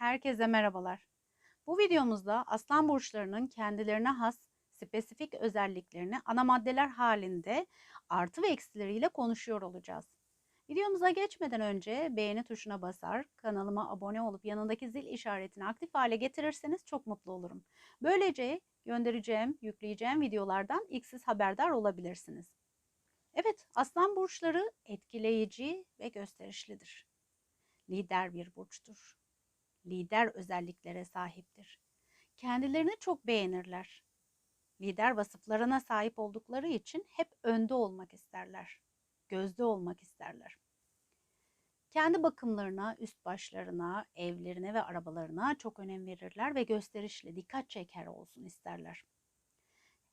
Herkese merhabalar. Bu videomuzda aslan burçlarının kendilerine has spesifik özelliklerini ana maddeler halinde artı ve eksileriyle konuşuyor olacağız. Videomuza geçmeden önce beğeni tuşuna basar, kanalıma abone olup yanındaki zil işaretini aktif hale getirirseniz çok mutlu olurum. Böylece göndereceğim, yükleyeceğim videolardan ilk siz haberdar olabilirsiniz. Evet, aslan burçları etkileyici ve gösterişlidir. Lider bir burçtur lider özelliklere sahiptir. Kendilerini çok beğenirler. Lider vasıflarına sahip oldukları için hep önde olmak isterler. Gözde olmak isterler. Kendi bakımlarına, üst başlarına, evlerine ve arabalarına çok önem verirler ve gösterişli, dikkat çeker olsun isterler.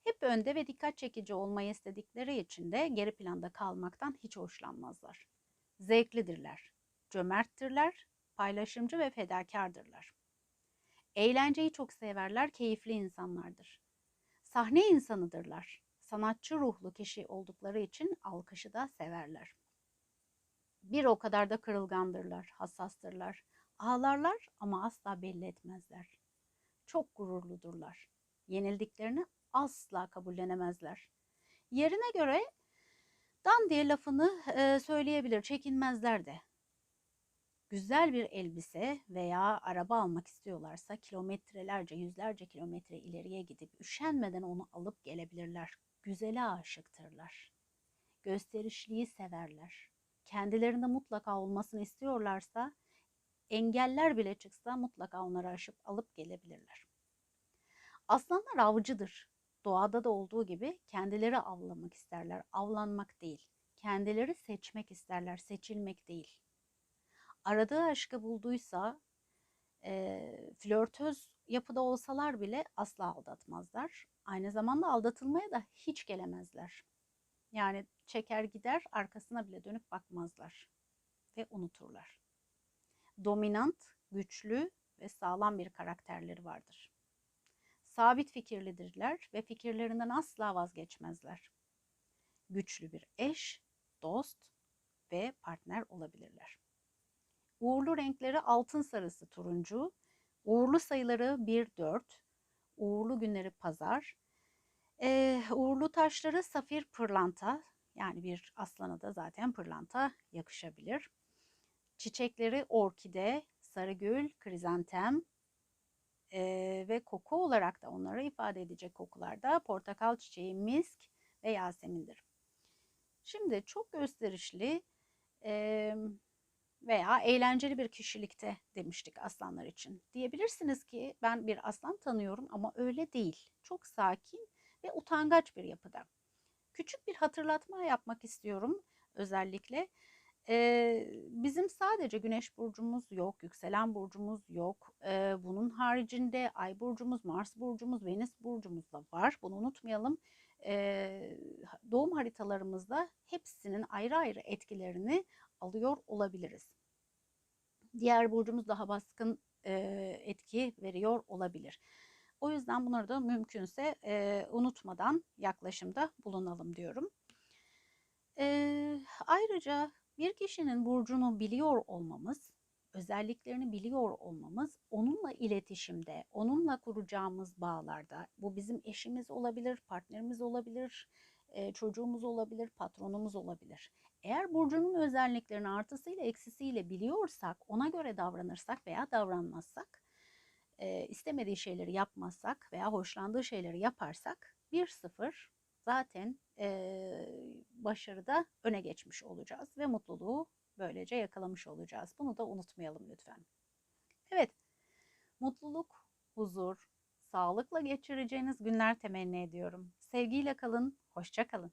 Hep önde ve dikkat çekici olmayı istedikleri için de geri planda kalmaktan hiç hoşlanmazlar. Zevklidirler, cömerttirler paylaşımcı ve fedakardırlar. Eğlenceyi çok severler, keyifli insanlardır. Sahne insanıdırlar. Sanatçı ruhlu kişi oldukları için alkışı da severler. Bir o kadar da kırılgandırlar, hassastırlar. Ağlarlar ama asla belli etmezler. Çok gururludurlar. Yenildiklerini asla kabullenemezler. Yerine göre dan diye lafını söyleyebilir, çekinmezler de güzel bir elbise veya araba almak istiyorlarsa kilometrelerce, yüzlerce kilometre ileriye gidip üşenmeden onu alıp gelebilirler. Güzele aşıktırlar. Gösterişliği severler. Kendilerinde mutlaka olmasını istiyorlarsa engeller bile çıksa mutlaka onları aşıp alıp gelebilirler. Aslanlar avcıdır. Doğada da olduğu gibi kendileri avlamak isterler. Avlanmak değil. Kendileri seçmek isterler, seçilmek değil aradığı aşkı bulduysa e, flörtöz yapıda olsalar bile asla aldatmazlar. Aynı zamanda aldatılmaya da hiç gelemezler. Yani çeker gider arkasına bile dönüp bakmazlar ve unuturlar. Dominant, güçlü ve sağlam bir karakterleri vardır. Sabit fikirlidirler ve fikirlerinden asla vazgeçmezler. Güçlü bir eş, dost ve partner olabilirler. Uğurlu renkleri altın sarısı turuncu. Uğurlu sayıları 1-4. Uğurlu günleri pazar. Ee, uğurlu taşları safir pırlanta. Yani bir aslana da zaten pırlanta yakışabilir. Çiçekleri orkide, sarıgül, krizantem e, ve koku olarak da onları ifade edecek kokularda portakal çiçeği, misk ve yasemindir. Şimdi çok gösterişli, e, veya eğlenceli bir kişilikte demiştik aslanlar için. Diyebilirsiniz ki ben bir aslan tanıyorum ama öyle değil. Çok sakin ve utangaç bir yapıda. Küçük bir hatırlatma yapmak istiyorum özellikle. Ee, bizim sadece güneş burcumuz yok, yükselen burcumuz yok. Ee, bunun haricinde ay burcumuz, Mars burcumuz, Venüs burcumuz da var. Bunu unutmayalım. Ee, doğum haritalarımızda hepsinin ayrı ayrı etkilerini alıyor olabiliriz. Diğer burcumuz daha baskın e, etki veriyor olabilir. O yüzden bunları da mümkünse e, unutmadan yaklaşımda bulunalım diyorum. E, ayrıca bir kişinin burcunu biliyor olmamız, özelliklerini biliyor olmamız, onunla iletişimde, onunla kuracağımız bağlarda, bu bizim eşimiz olabilir, partnerimiz olabilir, e, çocuğumuz olabilir, patronumuz olabilir. Eğer burcunun özelliklerini artısıyla eksisiyle biliyorsak, ona göre davranırsak veya davranmazsak, e, istemediği şeyleri yapmazsak veya hoşlandığı şeyleri yaparsak 1-0 zaten e, başarıda öne geçmiş olacağız ve mutluluğu böylece yakalamış olacağız. Bunu da unutmayalım lütfen. Evet, mutluluk, huzur, sağlıkla geçireceğiniz günler temenni ediyorum. Sevgiyle kalın, hoşça kalın.